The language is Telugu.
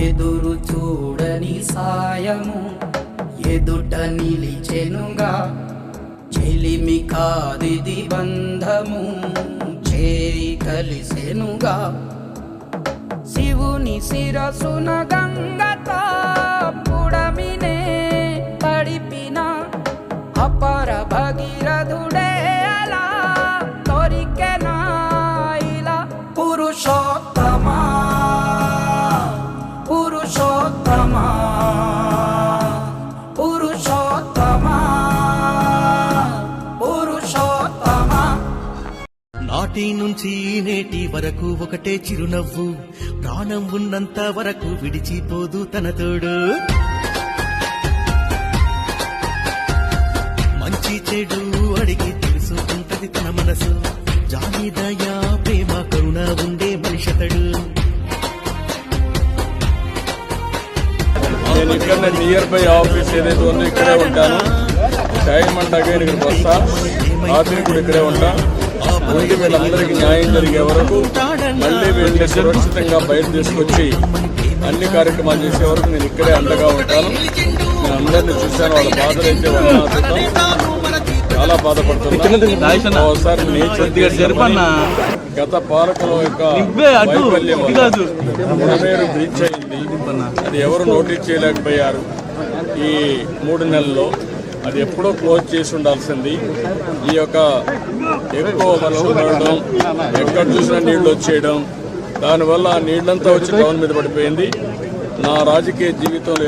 ఎదురు చూడని సాయము ఎదుట నిలిచెనుగా చెలిమి కాదిది బంధము చేయి కలిసెనుగా. శివుని శిరసున గంగతా పుడమినే పడిపిన అపర భగీరథుడు నాటి నుంచి నేటి వరకు ఒకటే చిరునవ్వు. ప్రాణం ఉన్నంత వరకు విడిచిపోదు తన తోడు. మంచి చెడు అడిగి తెలుసుకుంటది తన మనసు. జాని దయా ప్రేమ కరుణ ఉండే మనిషతడు. నేను ఇక్కడ నియర్ బై ఆఫీస్ ఏదైతే ఉందో ఇక్కడే ఉంటాను. టైం అంటాగా ఇక్కడికి వస్తా. రాత్రి కూడా ఇక్కడే ఉంటా. వీళ్ళందరికీ న్యాయం జరిగే వరకు మళ్ళీ వీళ్ళని సురక్షితంగా బయట తీసుకొచ్చి అన్ని కార్యక్రమాలు చేసే వరకు నేను ఇక్కడే అండగా ఉంటాను. నేను అందరినీ చూశాను. వాళ్ళ బాధలు అయితే. చాలా బాధపడుతున్నా ఒకసారి నేచర్ గత పాలకుల యొక్క వైఫల్యం బ్రీచ్ అయింది. అది ఎవరు నోటీస్ చేయలేకపోయారు. ఈ మూడు నెలల్లో అది ఎప్పుడో క్లోజ్ చేసి ఉండాల్సింది. ఈ యొక్క ఎక్కువ వర్షం పడడం ఎక్కడ చూసినా నీళ్ళు వచ్చేయడం దానివల్ల ఆ నీళ్ళంతా వచ్చి టౌన్ మీద పడిపోయింది. నా రాజకీయ జీవితంలో